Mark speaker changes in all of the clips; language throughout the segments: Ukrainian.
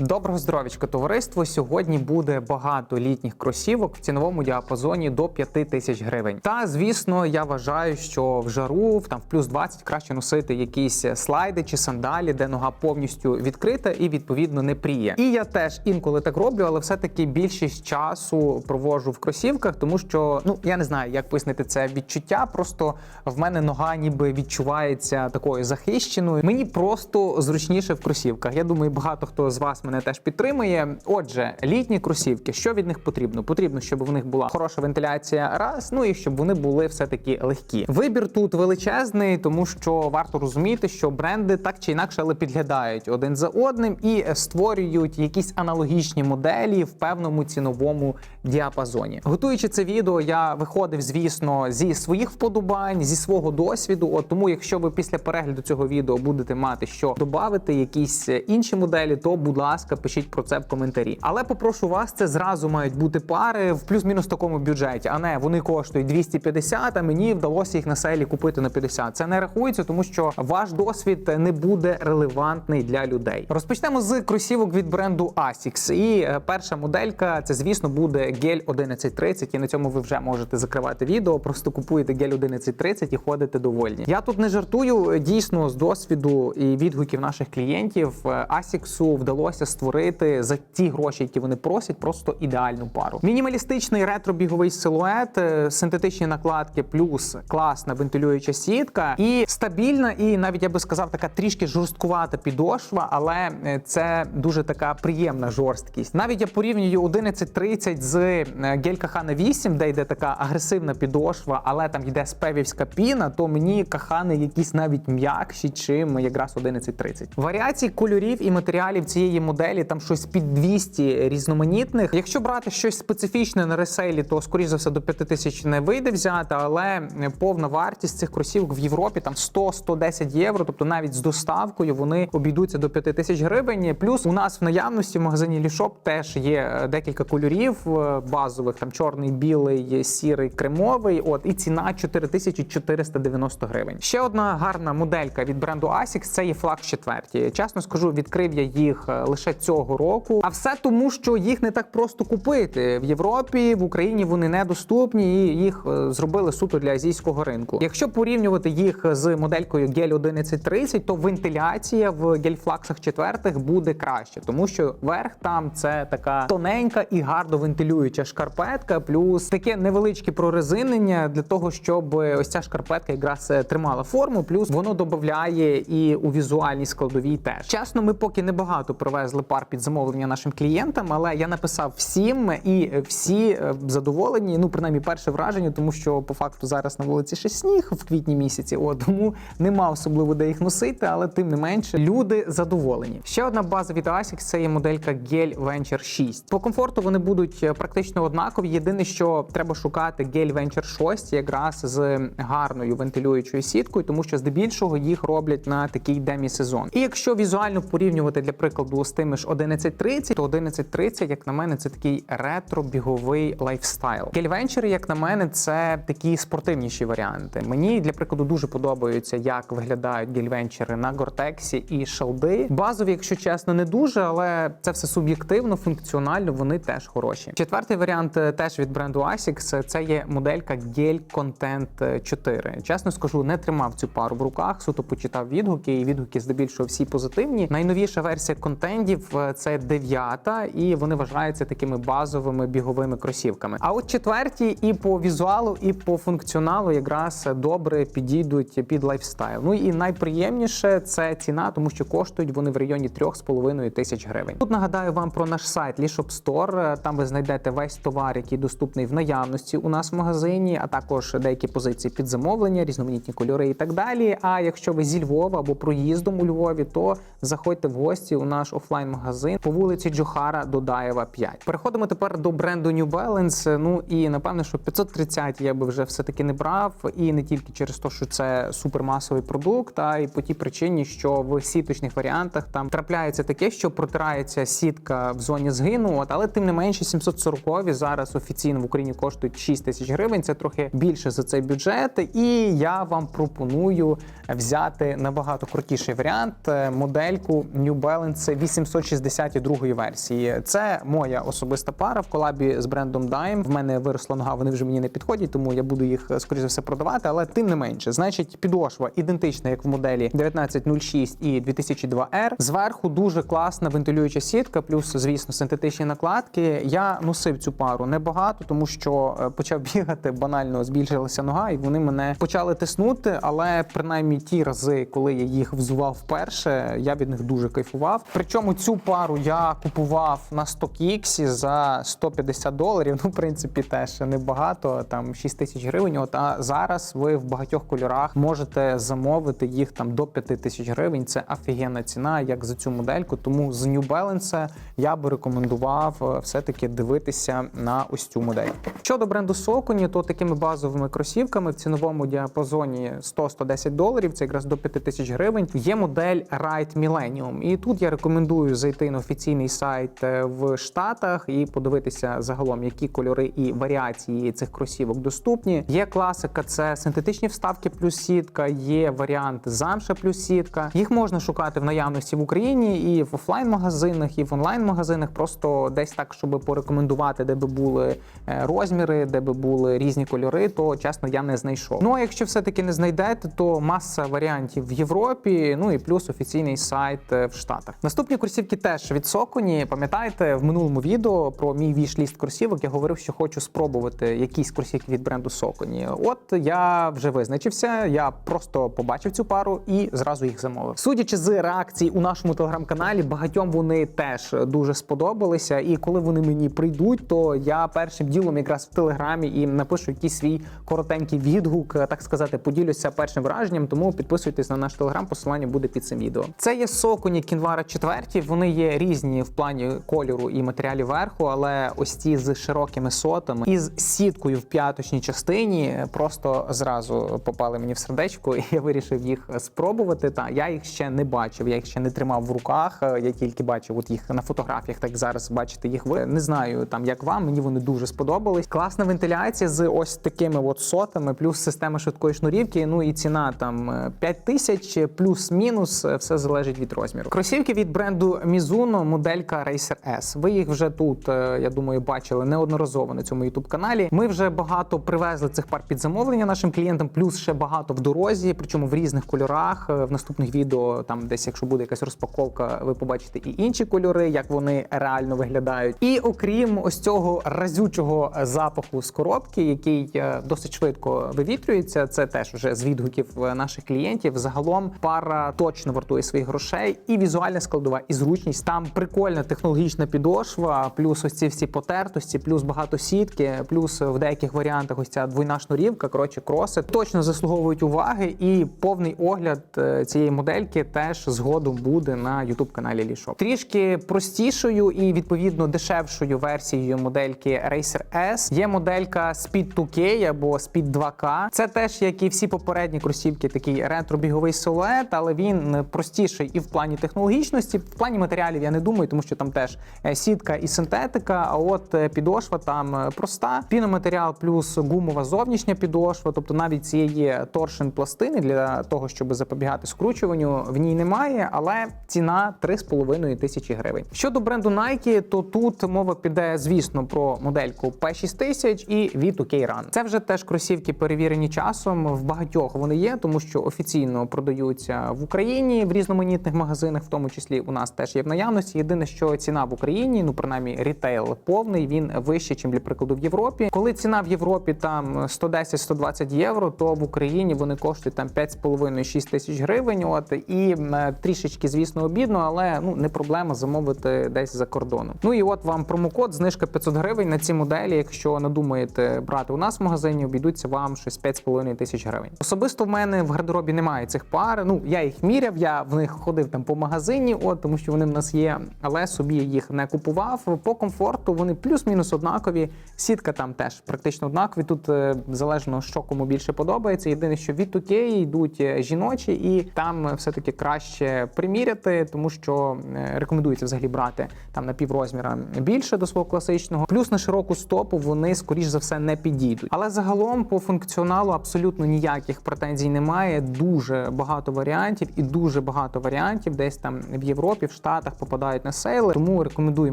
Speaker 1: Доброго здоров'ячка, товариство. Сьогодні буде багато літніх кросівок в ціновому діапазоні до 5 тисяч гривень. Та звісно, я вважаю, що в жару в там в плюс 20 краще носити якісь слайди чи сандалі, де нога повністю відкрита і відповідно не пріє. І я теж інколи так роблю, але все-таки більшість часу провожу в кросівках, тому що ну я не знаю, як пояснити це відчуття. Просто в мене нога ніби відчувається такою захищеною. Мені просто зручніше в кросівках. Я думаю, багато хто з вас мене теж підтримує. Отже, літні кросівки, що від них потрібно? Потрібно, щоб в них була хороша вентиляція, раз, ну і щоб вони були все-таки легкі. Вибір тут величезний, тому що варто розуміти, що бренди так чи інакше але підглядають один за одним і створюють якісь аналогічні моделі в певному ціновому діапазоні. Готуючи це відео, я виходив, звісно, зі своїх вподобань, зі свого досвіду. От тому, якщо ви після перегляду цього відео будете мати що додати, якісь інші моделі, то будь ласка, пишіть про це в коментарі. Але попрошу вас, це зразу мають бути пари в плюс-мінус такому бюджеті. А не вони коштують 250, а мені вдалося їх на селі купити на 50. Це не рахується, тому що ваш досвід не буде релевантний для людей. Розпочнемо з кросівок від бренду Asics. І е, перша моделька це, звісно, буде гель 1130. І на цьому ви вже можете закривати відео. Просто купуєте гель 1130 і ходите довольні. Я тут не жартую. Дійсно, з досвіду і відгуків наших клієнтів е, Asics вдалося створити за ті гроші, які вони просять, просто ідеальну пару. Мінімалістичний ретро-біговий силует, е, синтетичні накладки, плюс класна вентилююча сітка і стабільна, і навіть я би сказав, така трішки жорсткувата підошва, але е, це дуже така приємна жорсткість. Навіть я порівнюю 1130 з е, Кахана 8, де йде така агресивна підошва, але там йде спевівська піна, то мені кахани якісь навіть м'якші, чим якраз 1130. Варіацій кольорів і матеріалів цієї моделі там щось під 200 різноманітних. Якщо брати щось специфічне на ресейлі, то скоріш за все до 5000 не вийде взяти, але повна вартість цих кросівок в Європі там 100-110 євро. Тобто навіть з доставкою вони обійдуться до 5000 гривень. Плюс у нас в наявності в магазині Лішоп теж є е, декілька кольорів е, базових: там чорний, білий, сірий, кремовий. От і ціна 4490 гривень. Ще одна гарна моделька від бренду Asics – це є флаг 4. Чесно скажу, відкрив я їх е, лише цього року. А все тому, що їх не так просто купити в Європі, в Україні вони недоступні і їх е, зробили суто для азійського ринку. Якщо порівнювати їх з моделькою Gel 1130, то вентиляція в гельфлаксах четвертих буде краще, тому що верх там це така тоненька і гарно вентилююча шкарпетка, плюс таке невеличке прорезинення для того, щоб ось ця шкарпетка якраз е, тримала форму. Плюс воно додає і у візуальній складовій теж. Чесно, ми поки не багато привезли пар під замовлення нашим клієнтам, але я написав всім, і всі е, задоволені. Ну, принаймні, перше враження, тому що по факту зараз на вулиці ще сніг в квітні місяці. О, тому нема особливо де їх носити, але тим не менше люди задоволені. Ще одна база від Asics – це є моделька Gel Venture 6. По комфорту вони будуть е, практично однакові. Єдине, що треба шукати Gel Venture 6 якраз з гарною вентилюючою сіткою, тому що здебільшого їх роблять на такий демі-сезон. І якщо візуально порівнювати для прикладу з тими ж 1130, то 1130, як на мене, це такий ретро-біговий лайфстайл. Гельвенчери, як на мене, це такі спортивніші варіанти. Мені для прикладу дуже подобаються, як виглядають гельвенчери на гортексі і шалди. Базові, якщо чесно, не дуже, але це все суб'єктивно, функціонально. Вони теж хороші. Четвертий варіант е, теж від бренду Asics. Це є моделька Gel Content 4. Чесно скажу, не тримав цю пару в руках. Суто почитав відгуки, і відгуки здебільшого всі позитивні. Найновіша версія контентів е, це дев'ята, і вони вважаються такими базовими біговими кросівками. А от четверті і по візуалу, і по функціоналу якраз добре підійдуть під лайфстайл. Ну і найприємніше це ціна, тому що коштують вони в районі 3,5 тисяч гривень. Тут нагадаю вам про наш сайт Lishop Store. Там ви знайдете весь товар, який доступний в наявності у нас в магазині, а також деякі позиції під замовлення, різноманітні кольори і так далі. А якщо ви зі Львова або проїздом у Львові, то заходьте в гості у наш офлайн-магазин по вулиці Джохара Додаєва 5. Переходимо тепер до бренду New Balance. Ну і напевно, що 530 я би вже все таки не брав, і не тільки через те, що це супермасовий продукт, а й по тій причині, що в сіточних варіантах там трапляється таке, що протирається сітка в зоні згину. От але тим не менше 740 зараз офіційно в Україні коштують 6 тисяч гривень. Це трохи більше за цей бюджет. І я вам пропоную взяти набагато крутіший варіант е, модельку New Balance 762 версії. Це моя особиста пара в колабі з брендом Dime. В мене виросла нога, вони вже мені не підходять, тому я буду їх скоріше за все продавати. Але тим не менше, значить, підошва ідентична, як в моделі 1906 і 2002R. Зверху дуже класна вентилююча сітка, плюс, звісно, синтетичні накладки. Я носив цю пару небагато, тому що е, почав бігати, банально збільшилася нога, і вони мене почали тиснути. Але принаймні ті рази, коли я їх взував вперше, я від них дуже кайфував. Причому цю пару я купував на StockX за 150 доларів. Ну, в принципі, теж небагато, там 6 тисяч гривень. От а зараз ви в багатьох кольорах можете замовити їх там до 5 тисяч гривень. Це офігенна ціна, як за цю модельку. Тому з New Balance я би рекомендував е, все-таки дивитися на ось цю модель. Щодо бренду Sokony, то такими базовими кросівками в ціновому діапазоні 100-110 доларів, це якраз до 5 тисяч гривень. Є модель Ride Millennium. І тут я рекомендую зайти на офіційний сайт е, в Штатах і подивитися загалом, які кольори і варіації цих кросівок доступні. Є класика, це синтетичні вставки плюс сітка, є варіант замша плюс сітка. Їх можна шукати в наявності в Україні і в офлайн-магазинах, і в онлайн-магазинах. Просто десь так, щоб порекомендувати, де би були е, розміри, де би були різні кольори, то чесно я не знайшов. Ну а якщо все-таки не знайдете, то маса варіантів в Європі, ну і плюс офіційний сайт е, в Штатах. Наступні кросівки теж від Sokony. Пам'ятаєте, в минулому відео про мій віш-ліст кросівок я говорив, що хочу спробувати якісь кросівки від бренду Sokony. От я вже визначився, я просто побачив цю пару і зразу їх замовив. Судячи з реакцій у нашому телеграм-каналі, багатьом вони теж дуже сподобалися. І коли вони мені прийдуть, то я першим ділом якраз в телеграмі і напишу якийсь свій коротенький відгук, так сказати, поділюся першим враженням. Тому підписуйтесь на наш телеграм, посилання буде під цим відео. Це є Sokony Кінвара 4, Вони є різні в плані кольору і матеріалів верху, але ось ці з широкими сотами і з сіткою в п'яточній частині просто зразу попали мені в сердечко, і я вирішив їх спробувати. Та я їх ще не бачив, я їх ще не тримав в руках. Я тільки бачив от їх на фотографіях. Так зараз бачите їх. Ви не знаю там як вам. Мені вони дуже сподобались. Класна вентиляція з ось такими от сотами, плюс система швидкої шнурівки. Ну і ціна там 5 тисяч, плюс-мінус, все залежить від розміру. Кросівки від бренду Mizuno, моделька Racer S. Ви їх вже тут, е, я думаю, бачили неодноразово на цьому youtube каналі. Ми вже багато привезли цих пар під замовлення нашим клієнтам, плюс ще багато в дорозі, причому в різних кольорах. Е, В наступних відео, там десь, якщо буде якась розпаковка, ви побачите і інші кольори, як вони реально виглядають. І окрім ось цього разючого запаху з коробки, який е, досить швидко вивітрюється, це теж вже з відгуків наших клієнтів. Загалом пара точно вартує своїх грошей, і візуальна складова, і зручність. Там прикольна технологічна підошва, плюс ось ці всі потертості, плюс багато сітки, плюс в деяких варіантах ось ця двойна шнурівка. Коротше, кроси точно заслуговують уваги, і повний огляд е, цієї модельки теж згодом буде на youtube каналі Лішоп. Трішки простішою і відповідно дешевшою версією модельки Racer S є моделька Speed 2K або Speed 2K. Це теж як і всі попередні кросівки, такий ретро-біговий силует, але він простіший і в плані технологічності. В плані матеріалів я не думаю, тому що там теж е, сітка і синтетика. А от е, підошва там е, проста. Піноматеріал плюс гумова зовнішня підошва, тобто навіть цієї торшен пластини для того, щоб запобігати скручуванню, в ній немає, але ціна 3,5 тисячі гривень. Щодо бренду Nike, то тут мова піде, звісно, про модельку P6000 і V2K Run. Це вже теж кросівки перевірені часом. В багатьох вони є, тому що офіційно продаються в Україні в різноманітних магазинах, в тому числі у нас теж є в наявності. Єдине, що ціна в Україні, ну принаймні рітейл повний, він вищий, ніж для прикладу в Європі. Коли ціна в Європі там 110-120 євро, то в Україні вони коштують там 5,5-6 тисяч гривень. От і трішечки, звісно, обідно, але ну не проблема замовити десь за кордоном. Ну і от вам промокод, знижка 500 гривень на ці моделі. Якщо надумаєте брати у нас в магазині, обійдуться вам щось 5,5 тисяч гривень. Особисто в мене в гардеробі немає цих пар. Ну я їх міряв, я в них ходив там по магазині, от тому що вони в нас є, але собі їх не купував. По комфорту вони плюс-мінус однакові. Сітка там теж практично однакові. Тут е, залежно що кому більше подобається. Єдине, що від Тукеї йдуть е, жіночі, і там все-таки краще приміряти, тому що е, рекомендується взагалі брати там на піврозміра більше до свого класичного. Плюс на широку стопу вони скоріш за все не підійдуть. Але загалом по функціоналу абсолютно ніяких претензій немає. Дуже багато варіантів і дуже багато варіантів десь там в Європі, в Штатах попадають на сейли. Тому рекомендую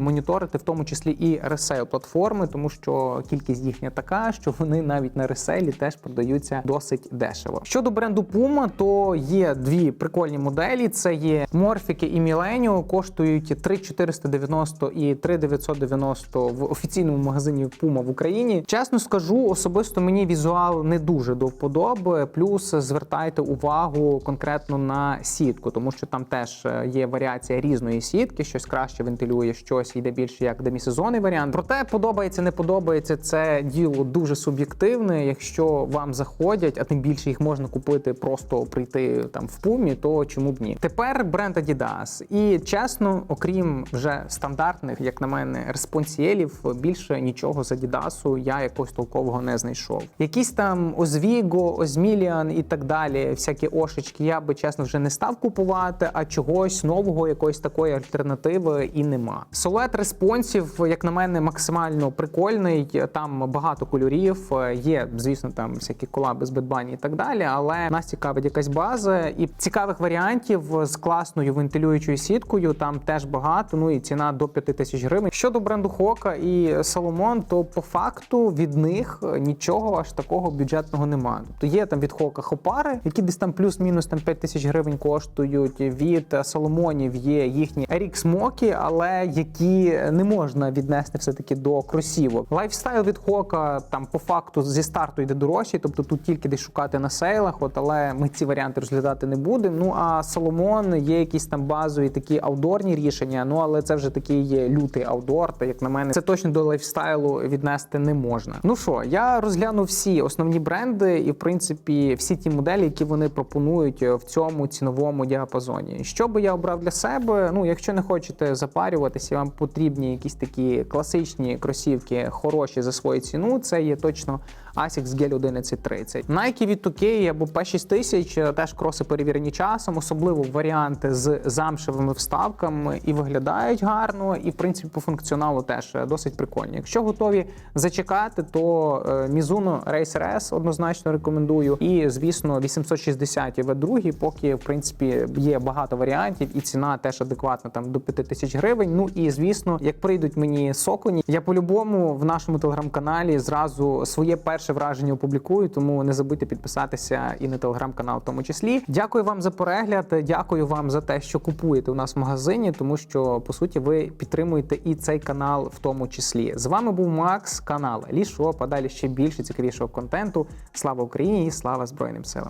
Speaker 1: моніторити, в тому числі і ресейл платформи, тому що кількість їхня така, що вони навіть на ресейлі теж продаються досить дешево. Щодо бренду Puma, то є дві прикольні моделі: це є Морфіки і Міленіо, коштують 3490 і 3990 в офіційному магазині Puma в Україні. Чесно скажу, особисто мені візуал не дуже до вподоби. Плюс звертайте увагу конкретно на сітку, тому що там теж е, є варіація різної сітки, щось краще вентилює, щось йде більше як демісезонний варіант. Проте подобається, не подобається. Це діло дуже суб'єктивне. Якщо вам заходять, а тим більше їх можна купити, просто прийти там в пумі, то чому б ні? Тепер бренд Adidas. І чесно, окрім вже стандартних, як на мене, респонсієлів, більше нічого з Adidas я якогось толкового не знайшов. Якісь там Озвіго, Озміліан і так далі, всякі ошечки, я би чесно вже не став купувати, а чогось нового, якоїсь такої альтернативи і нема. Солет респонсів, як на мене, максимально прикольний. Там багато кольорів. Є, звісно, там всякі колаби з Bunny і так далі. Але нас цікавить якась база і цікавих варіантів з класною вентилюючою сіткою. Там теж багато. Ну і ціна до 5 тисяч гривень. Щодо бренду Хока і Соломон, то по факту від них нічого аж такого бюджетного немає. Тобто є там від Хока хопари, які десь там плюс-мінус там 5 тисяч гривень коштують. Від Соломонів є їхні RX Мокі, але які не можна віднести все таки до кросівок. Лайфстайл від Хока там по факту зі старту йде дорожчий, тобто тут тільки десь шукати на сейлах. От але ми ці варіанти розглядати не будемо. Ну а Соломон є якісь там базові такі аудорні рішення. Ну але це вже такий є лютий аудор. Та як на мене, це точно до лайфстайлу віднести не можна. Ну що, я розглянув всі основні бренди, і в принципі всі ті моделі, які вони пропонують в цьому ціновому діапазоні. Що би я обрав для себе? Ну, якщо не хочете запарюватися, вам потрібні якісь такі класичні кросівки, хороші за свою ціну. Це є точно Asics Gel 1130. Nike від 2K або P6000 теж кроси перевірені часом, особливо варіанти з замшевими вставками і виглядають гарно, і в принципі по функціоналу теж досить прикольні. Якщо готові зачекати, то е, Mizuno Racer S однозначно рекомендую. І звісно, 860 v 2 поки в принципі є багато варіантів, і ціна теж адекватна там до 5 тисяч гривень. Ну і звісно, як прийдуть мені соконі, я по-любому в нашому телеграм-каналі зразу своє перше враження опублікую. Тому не забудьте підписатися і на телеграм-канал, в тому числі. Дякую вам за перегляд. Дякую вам за те, що купуєте у нас в магазині, тому що по суті ви підтримуєте і цей канал в тому числі. З вами був Макс, канал Лішо. Подалі ще більше цікавішого контенту. Слава Україні і слава Збройним силам.